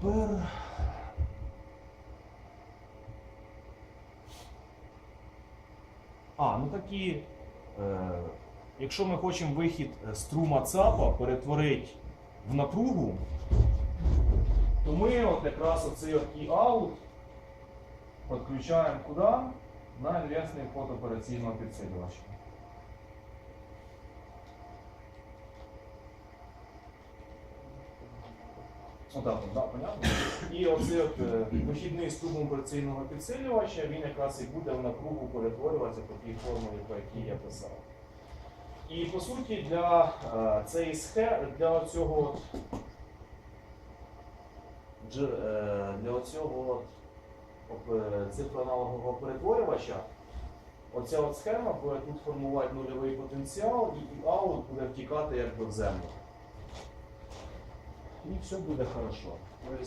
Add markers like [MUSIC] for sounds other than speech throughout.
Тепер. А, ну такі. Е, якщо ми хочемо вихід е, струма ЦАПа перетворити в напругу, то ми от якраз оцей і аут підключаємо куди? На інвесний вход операційного підсилювача. Отак, от, да, понятно? І оцей от, е, вихідний струм операційного підсилювача, він якраз і буде в напругу перетворюватися по тій формулі, по якій я писав. І по суті, для е, цієї схеми, для цього е, для цього цифроаналогового перетворювача, оця от схема буде тут формувати нульовий потенціал, і аут буде втікати якби в землю. І все буде хорошо. Тобто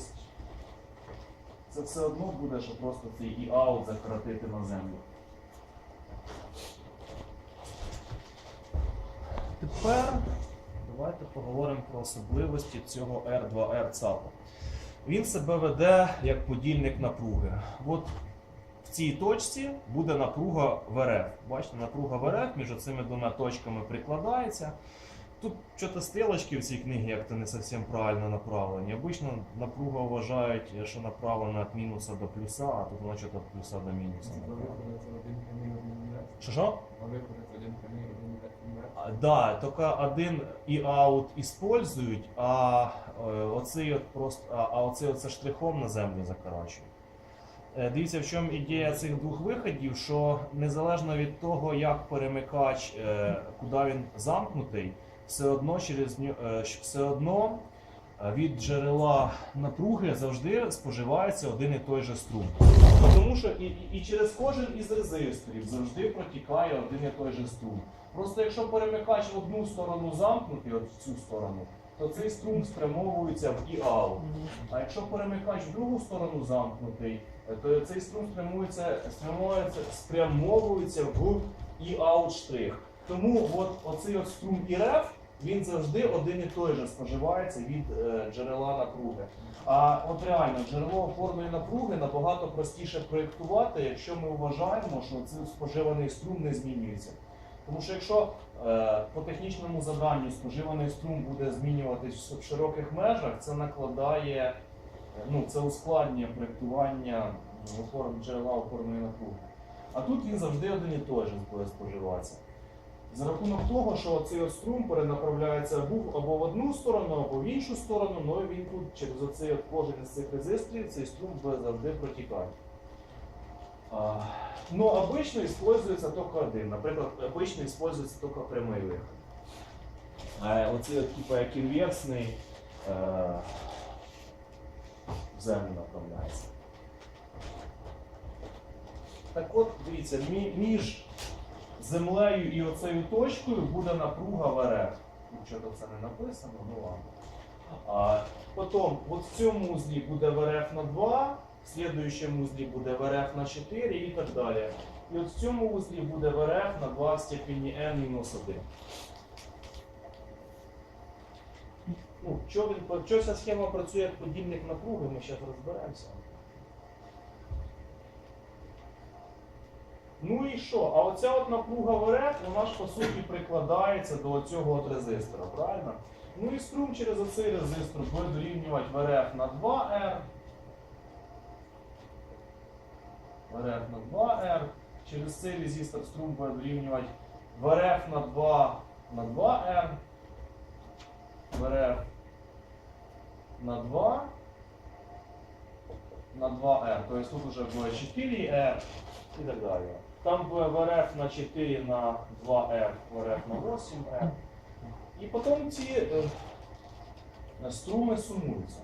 це все одно буде, що просто цей і аут закоротити на землю. Тепер давайте поговоримо про особливості цього R2R ЦАПа. Він себе веде як подільник напруги. От в цій точці буде напруга в РФ. Бачите, напруга в РФ між цими двома точками прикладається. Тут щось стрілочки в цій книгі як-то не зовсім правильно направлені. Обично напруга вважають, що направлена від мінуса до плюса, а тут вона щось від плюса до мінуса. Що що? Да, тільки один і аут іспользують, а е, оцей от просто, а, оцей оце штрихом на землю закорачують. Е, Дивіться, в чому ідея цих двох виходів, що незалежно від того, як перемикач, е, куди він замкнутий, все одно через е, все одно е, від джерела напруги завжди споживається один і той же струм. Тому що і, і, через кожен із резисторів завжди протікає один і той же струм. Просто якщо перемикач в одну сторону замкнутий, от в цю сторону, то цей струм спрямовується в і аут. А якщо перемикач в другу сторону замкнутий, е, то цей струм спрямується, спрямовується, спрямовується в і аут штрих. Тому от оцей от струм і реф, він завжди один і той же споживається від е, джерела напруги. А от реально джерело опорної напруги набагато простіше проєктувати, якщо ми вважаємо, що цей споживаний струм не змінюється. Тому що якщо е, по технічному заданню споживаний струм буде змінюватись в широких межах, це накладає, ну, це ускладнює проєктування джерела опорної напруги. А тут він завжди один і той же буде споживатися. За рахунок того, що цей струм перенаправляється або, в одну сторону, або в іншу сторону, ну і він тут через оцей от кожен із цих резисторів цей струм завжди протікати. А, Но обычно используется только один. Наприклад, обычно используется только прямий вихід. Оцей от, типу, як інверсний е, в землю направляється. Так от, дивіться, мі- між землею і оцею точкою буде напруга в РФ. Нічого це не написано, ну ладно. А, потім, от в цьому узлі буде ВРФ на 2, в слідуючому узлі буде ВРФ на 4 і так далі. І от в цьому узлі буде ВРФ на 2 в степені N-1. Ну, він, ця схема працює як подільник напруги, ми зараз розберемося. Ну і що? А оця от напруга в РФ, вона ж по суті прикладається до цього от резистора, правильно? Ну і струм через оцей резистор буде дорівнювати ВРФ на 2R. ВРФ на 2R. Через цей резистор струм буде дорівнювати ВРФ на 2 на 2R. ВРФ на 2 на 2R. Тобто тут вже буде 4R і так далі. Там буде ВРФ на 4 на 2R, ВРФ на 8R. І потім ці е, струми сумуються.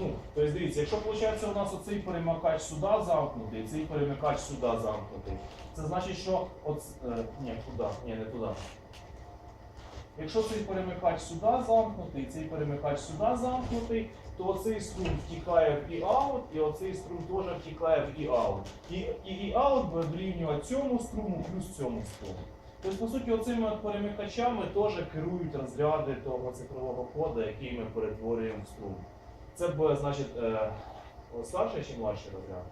Ну, тобто дивіться, якщо виходить у нас оцей перемикач сюди замкнутий, цей перемикач сюди замкнутий, це значить, що от, е, ні, куди, ні, не туди. Якщо цей перемикач сюди замкнутий, цей перемикач сюди замкнутий, то оцей струм втікає в і-аут, і оцей струм теж втікає в і-аут. І, і-аут буде дорівнювати цьому струму плюс цьому струму. Тобто, по суті, оцими от перемикачами теж керують розряди того цифрового кода, який ми перетворюємо в струм. Це буде, значить, е, старший чи младший розряд?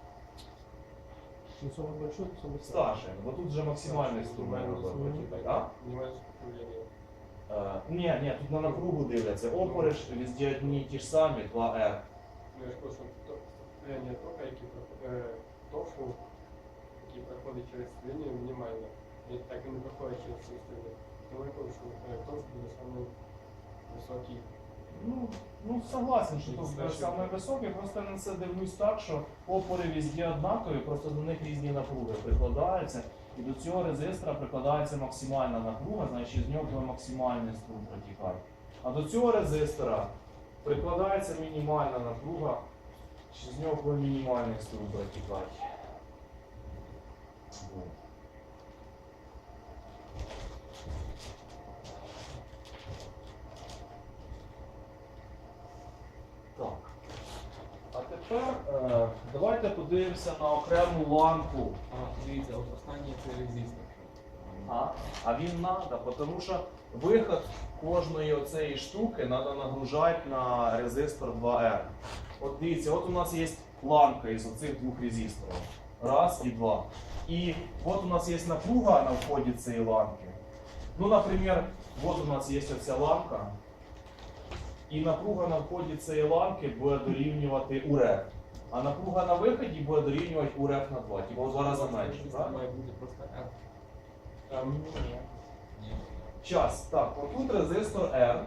Самый Старший, бо тут вже максимальний струм ні, ні, тут на напругу дивляться. Опори ж везде одні і ті ж самі, 2R. Ну, я ж кажу, що то- сопротивлення тока, які проход- е, які проходить через лінію, мінімальне. І так і не проходить через цю лінію. Тому я кажу, що е, ток буде самий високий. Ну, ну согласен, що тут Значить, саме високе, просто на це дивлюсь так, що опори везде однакові, просто до них різні напруги прикладаються. І до цього резистора прикладається максимальна напруга, значить з нього максимальний струм протікати. А до цього резистора прикладається мінімальна напруга, що з нього мінімальний струм протікати. Вот. Так. А тепер е, давайте подивимося на окрему лампу. А, дивіться, от останній це резистор. А, а він треба, тому що виход кожної оцеї штуки треба нагружати на резистор 2R. От дивіться, от у нас є ламка із оцих двох резисторів. Раз і два. І от у нас є напруга на вході цієї ламки. Ну, наприклад, от у нас є оця ламка. І напруга на вході цієї ламки буде дорівнювати УРФ. А напруга на виході буде дорівнювати УРФ на 2, типу в два рази менше. Правильно? має бути просто R. Там Ні. Час. Так, отут резистор R,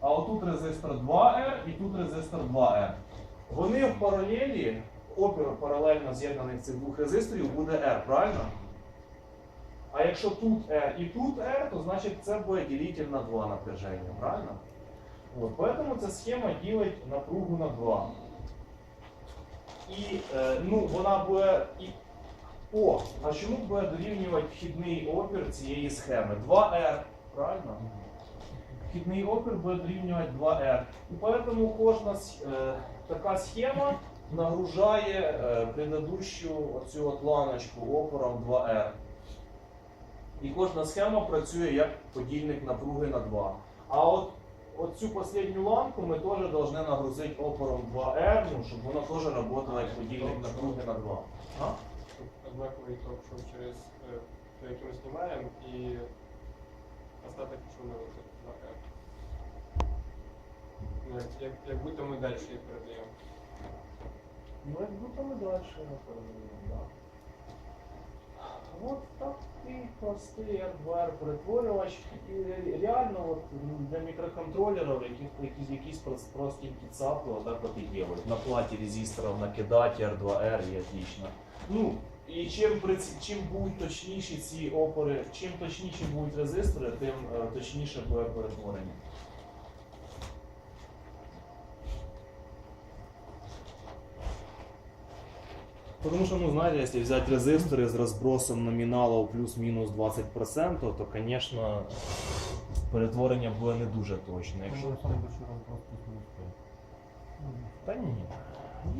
а отут резистор 2R і тут резистор 2R. Вони в паралелі, опір паралельно з'єднаних цих двох резисторів буде R, правильно? А якщо тут R і тут R, то значить це буде ділитель на 2 напряження, правильно? От, поэтому ця схема ділить напругу на 2. І е, ну, вона буде. І... О, а чому буде дорівнювати вхідний опір цієї схеми? 2R, правильно? Вхідний опір буде дорівнювати 2R. І поэтому кожна е, така схема нагружає е, предыдущу оцю от ланочку опором 2R. І кожна схема працює як подільник напруги на 2. А от оцю останню ламку ми теж повинні нагрузити опором 2R, ну, щоб вона теж працювала як подільник напруги на 2. А? однаковий ток йшов через е, той, який ми знімаємо, і остаток пішов на вихід на R. Ну, як, як, як будто ми далі їх передаємо. Ну, як будто ми далі передаємо, да. От такий простий R2R перетворювач. І реально от, для мікроконтролерів якісь, якісь, простенькі цапи отак от і делают. На платі резисторів накидати R2R і отлично. Ну, і чим, чим будуть точніші ці опори, чим точніші будуть резистори, тим е, точніше буде перетворення. Потому что, ну, знаете, если взять резисторы с разбросом номиналов плюс-мінус 20%, то, конечно, перетворення буде не дуже точне. Якщо... самый большой разброс плюс-минус Та ні.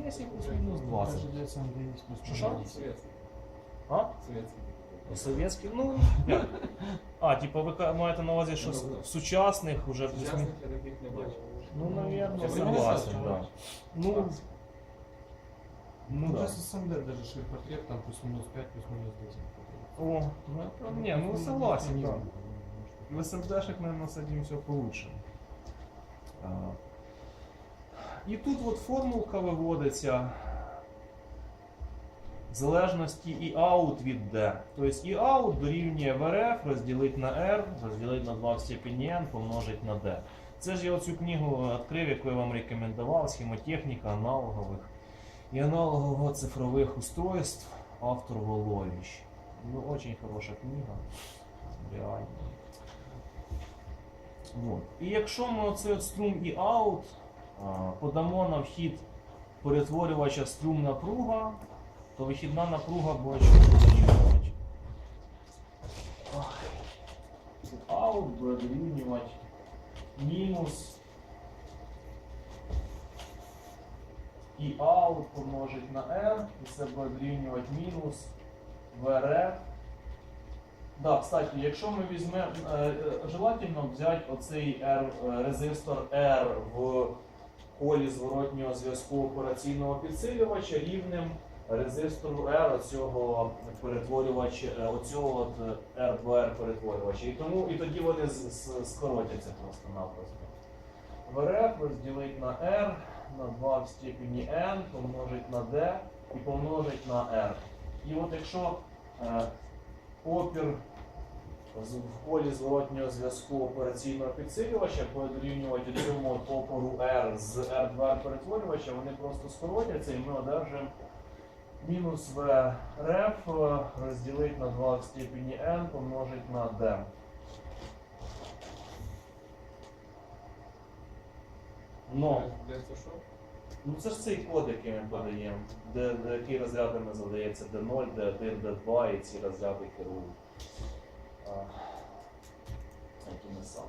Є і плюс-мінус 20. Даже для SMD есть плюс-минус. Що-що? Совєтський. А? Совєтський. Совєтський? Ну, як? А, типа ви ка- маєте на увазі, що с- в сучасних уже плюс-мінус... Сучасних я таких не бачив. Ну, наверное, Це согласен, современный да. Ну, ну Ну, да. даже SMD, даже шип-портрет, там плюс-минус 5, плюс-минус 10. О, ну, не, ну согласен, да. В СМДшек, наверное, с этим все получше. А, І тут от формулка виводиться в залежності і out від D. Тобто і out дорівнює VRF розділити на R, розділити на 2 в степені N, помножити на D. Це ж я оцю книгу відкрив, яку я вам рекомендував, схемотехніка аналогових і аналогово-цифрових устройств, автор Волович. Ну, очень хороша книга. Реально. Вот. І якщо ми оцей от струм і аут подамо на вхід перетворювача струм напруга, то вихідна напруга буде дорівнювати. Аут буде дорівнювати мінус і аут помножить на R, і це буде дорівнювати мінус ВРФ. Да, кстати, якщо ми візьмемо, е, е, желательно взяти оцей R, е, резистор R в колі зворотнього зв'язку операційного підсилювача рівним резистору R оцього перетворювача, оцього от е, R2R перетворювача. І тому і тоді вони скоротяться просто-напросто. ВРФ розділить на R, на 2 в степені N, помножить на D і помножить на R. І от якщо е, опір в колі зворотнього зв'язку операційного підсилювача буде дорівнювати цьому опору R з R2 перетворювача, вони просто скоротяться і ми одержимо мінус V реф розділить на 2 в степені N помножить на D. Но Де це що? Ну це ж цей код, який ми подаємо, де, де який розрядами задається D0, D1, D2 і ці розряди керують. А, якими саме.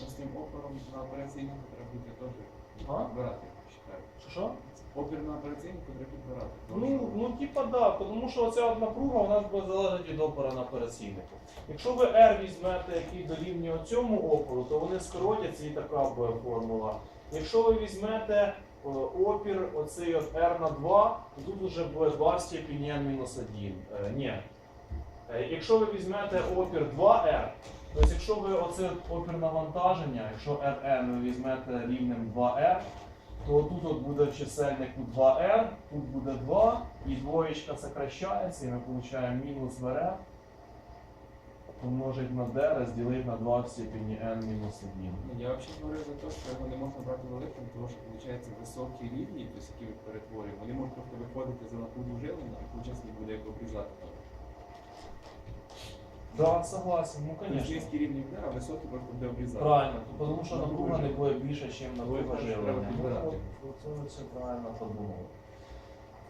Ну, З тим опором на операційнику треба буде теж А? вважаю. Що що? Опір на операційнику треба підбирати. Ну, ну типа да, тому що оця от напруга у нас буде залежати від опора на операційнику. Якщо ви R візьмете, який дорівнює цьому опору, то вони скоротяться і така буде формула. Якщо ви візьмете е, опір оцей от R на 2, то тут вже буде 2 в степені N-1. Е, ні. Е, Якщо ви візьмете опір 2R, тобто якщо ви оце опір навантаження, якщо Rn ви візьмете рівнем 2R, то тут от буде в чисельнику 2R, тут буде 2, і двоєчка сокращається, і ми отримуємо мінус ВР помножить на D, розділити на 2 в степені N мінус 1. Ну, Я взагалі говорю за те, що його не можна брати великим, тому що виходить високі рівні, тобто які ми перетворюємо, вони можуть просто виходити за напругу жилення, і не буде як обрізати. Да, согласен, ну Тобто конечно. низькі рівні буде, а високі просто буде обрізати. Правильно, тому що напруга не буде більше, ніж от, от Це все правильно подумали.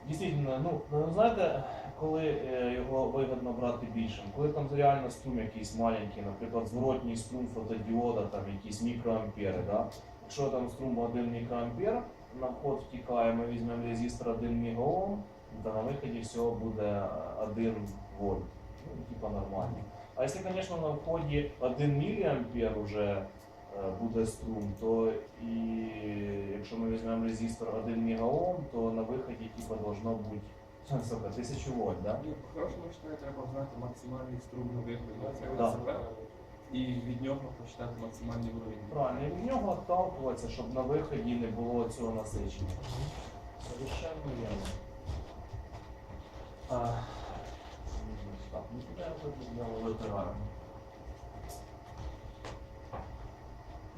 Дійсно, ну, ну знаєте, коли е, його вигідно брати більшим, коли там реально струм якийсь маленький, наприклад, зворотній струм фотодіода, там якісь мікроампери, да? якщо там струм 1 мікроампер, на вход втікає, ми візьмемо резистор 1 мегаом, то на виході всього буде 1 вольт. Ну, типа нормально. А якщо, звісно, на вході 1 міліампер уже е, буде струм, то і якщо ми візьмемо резистор 1 мегаом, то на виході типа должно бути [LAUGHS] сука, 1000 вольт, да? Ну, по-хорошому вважаю, треба знати максимальний струм на виході Да. і від нього почитати максимальний уровень. Правильно, і від нього отталкуватися, щоб на виході не було цього насичення. Совершенно вірно. А, так, ну куди я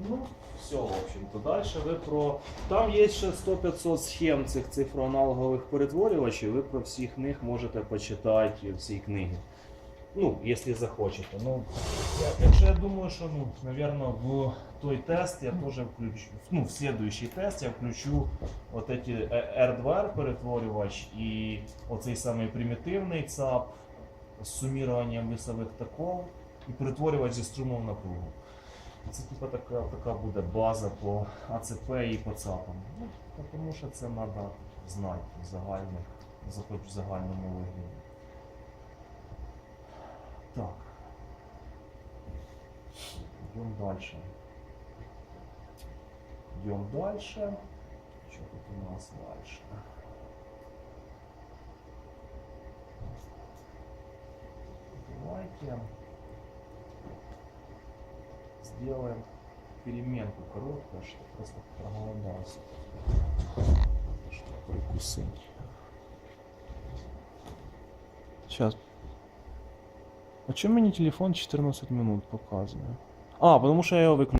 Ну, все, в общем-то. Дальше ви про. Там є ще 100-500 схем цих цифроаналогових перетворювачів, ви про всіх них можете почитати в цій книгі. Ну, якщо захочете. Ну, якщо я думаю, що, ну, наверное, в той тест я теж включу, ну, в следующий тест я включу от эти R2R перетворювач і оцей самий примітивний ЦАП з суміруванням весових таков і перетворювач зі струмом напругу. Це типа така, така буде база по АЦП і по ЦАПам. Ну, тому що це треба знати в загальних, в загальному вигляді. Так. Идем дальше. Идем дальше. Что тут у нас дальше? Давайте сделаем переменку короткую, что просто проголодался. Что прикусить. Сейчас. А чому мені телефон 14 минут показує? А, тому що я його виключив.